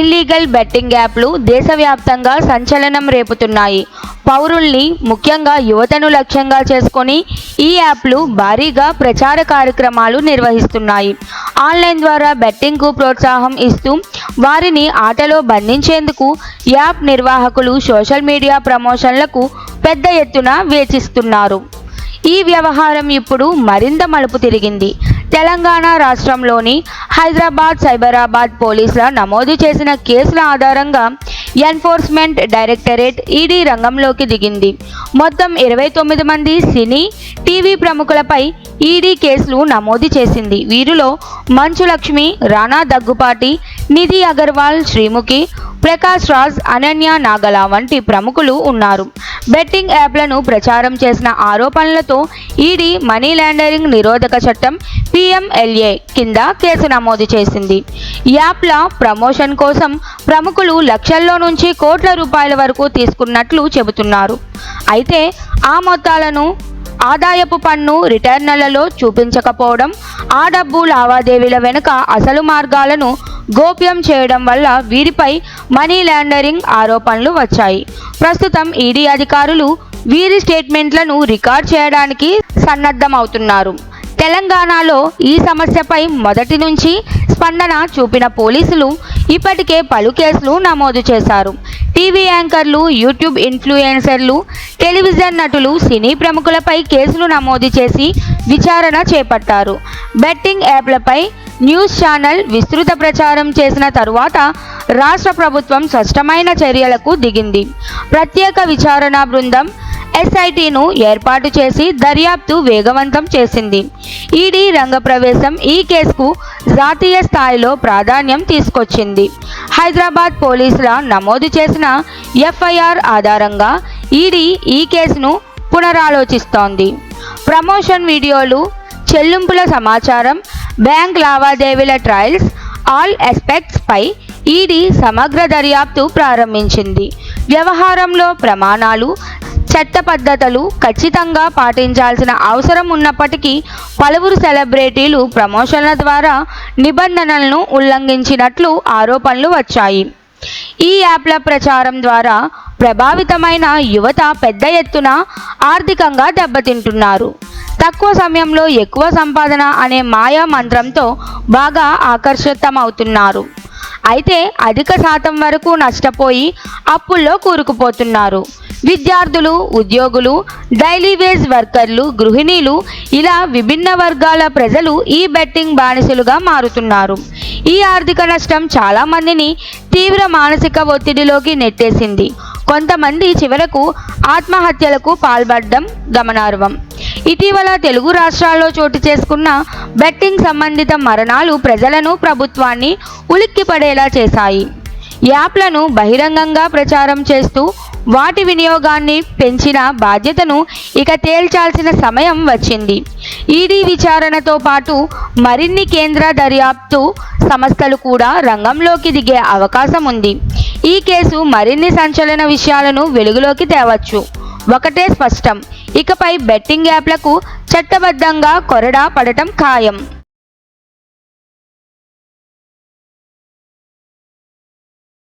Illegal betting యాప్లు దేశవ్యాప్తంగా సంచలనం రేపుతున్నాయి. పౌరుల్ని ముఖ్యంగా యువతను లక్ష్యంగా చేసుకొని ఈ యాప్లు భారీగా ప్రచార కార్యక్రమాలు నిర్వహిస్తున్నాయి. ఆన్లైన్ ద్వారా బెట్టింగ్కు ప్రోత్సాహం ఇస్తూ వారిని ఆటలో బంధించేందుకు యాప్ నిర్వాహకులు సోషల్ మీడియా ప్రమోషన్లకు పెద్ద ఎత్తున వేచిస్తున్నారు. ఈ వ్యవహారం ఇప్పుడు మరింత మలుపు తిరిగింది. తెలంగాణ రాష్ట్రంలోని హైదరాబాద్ సైబరాబాద్ పోలీసుల నమోదు చేసిన కేసుల ఆధారంగా ఎన్ఫోర్స్మెంట్ డైరెక్టరేట్ ఈడీ రంగంలోకి దిగింది. మొత్తం ఇరవై తొమ్మిది మంది సినీ టీవీ ప్రముఖులపై ఈడీ కేసులు నమోదు చేసింది. వీరిలో మంచు లక్ష్మి రాణా దగ్గుపాటి నిధి అగర్వాల్ శ్రీముఖి ప్రకాష్ రాజ్ అనన్య నాగల వంటి ప్రముఖులు ఉన్నారు. బెట్టింగ్ యాప్లను ప్రచారం చేసిన ఆరోపణలతో ఈడీ మనీ లాండరింగ్ నిరోధక చట్టం పిఎంఎల్ఏ కింద కేసు నమోదు చేసింది. యాప్ల ప్రమోషన్ కోసం ప్రముఖులు లక్షల్లో నుంచి కోట్ల రూపాయల వరకు తీసుకున్నట్లు చెబుతున్నారు. అయితే ఆ మొత్తాలను ఆదాయపు పన్ను రిటర్నులలో చూపించకపోవడం ఆ డబ్బు లావాదేవీల వెనుక అసలు మార్గాలను గోప్యం చేయడం వల్ల వీరిపై మనీ లాండరింగ్ ఆరోపణలు వచ్చాయి. ప్రస్తుతం ఈడీ అధికారులు వీరి స్టేట్మెంట్లను రికార్డ్ చేయడానికి సన్నద్ధమవుతున్నారు. తెలంగాణలో ఈ సమస్యపై మొదటి నుంచి స్పందన చూపిన పోలీసులు ఇప్పటికే పలు కేసులు నమోదు చేశారు. టీవీ యాంకర్లు యూట్యూబ్ ఇన్ఫ్లుయెన్సర్లు టెలివిజన్ నటులు సినీ ప్రముఖులపై కేసులు నమోదు చేసి విచారణ చేపట్టారు. బెట్టింగ్ యాప్లపై న్యూస్ ఛానల్ విస్తృత ప్రచారం చేసిన తరువాత రాష్ట్ర ప్రభుత్వం స్పష్టమైన చర్యలకు దిగింది. ప్రత్యేక విచారణ బృందం ఎస్ఐటిను ఏర్పాటు చేసి దర్యాప్తు వేగవంతం చేసింది. ఈడీ రంగప్రవేశం ఈ కేసుకు జాతీయ స్థాయిలో ప్రాధాన్యం తీసుకొచ్చింది. హైదరాబాద్ పోలీసుల నమోదు చేసిన ఎఫ్ఐఆర్ ఆధారంగా ఈడీ ఈ కేసును పునరాలోచిస్తోంది. ప్రమోషన్ వీడియోలు చెల్లింపుల సమాచారం బ్యాంక్ లావాదేవీల ట్రయల్స్ ఆల్ ఎస్పెక్ట్స్ పై ఈడీ సమగ్ర దర్యాప్తు ప్రారంభించింది. వ్యవహారంలో ప్రమాణాలు చట్ట పద్ధతులు ఖచ్చితంగా పాటించాల్సిన అవసరం ఉన్నప్పటికీ పలువురు సెలబ్రిటీలు ప్రమోషన్ల ద్వారా నిబంధనలను ఉల్లంఘించినట్లు ఆరోపణలు వచ్చాయి. ఈ యాప్ల ప్రచారం ద్వారా ప్రభావితమైన యువత పెద్ద ఎత్తున ఆర్థికంగా దెబ్బతింటున్నారు. తక్కువ సమయంలో ఎక్కువ సంపాదన అనే మాయా మంత్రంతో బాగా ఆకర్షితమవుతున్నారు. అయితే అధిక శాతం వరకు నష్టపోయి అప్పుల్లో కూరుకుపోతున్నారు. విద్యార్థులు ఉద్యోగులు డైలీ వేజ్ వర్కర్లు గృహిణీలు ఇలా విభిన్న వర్గాల ప్రజలు ఈ బెట్టింగ్ బానిసలుగా మారుతున్నారు. ఈ ఆర్థిక నష్టం చాలా మందిని తీవ్ర మానసిక ఒత్తిడిలోకి నెట్టేసింది. కొంతమంది చివరకు ఆత్మహత్యలకు పాల్పడడం గమనార్హం. ఇటీవల తెలుగు రాష్ట్రాల్లో చోటు చేసుకున్న బెట్టింగ్ సంబంధిత మరణాలు ప్రజలను ప్రభుత్వాన్ని ఉలిక్కిపడేలా చేశాయి. యాప్లను బహిరంగంగా ప్రచారం చేస్తూ వాటి వినియోగాన్ని పెంచిన బాధ్యతను ఇక తేల్చాల్సిన సమయం వచ్చింది. ఈడీ విచారణతో పాటు మరిన్ని కేంద్ర దర్యాప్తు సంస్థలు కూడా రంగంలోకి దిగే అవకాశం ఉంది. ఈ కేసు మరిన్ని సంచలన విషయాలను వెలుగులోకి తేవచ్చు. ఒకటే స్పష్టం ఇకపై బెట్టింగ్ యాప్లకు చట్టబద్ధంగా కొరడా పడటం ఖాయం.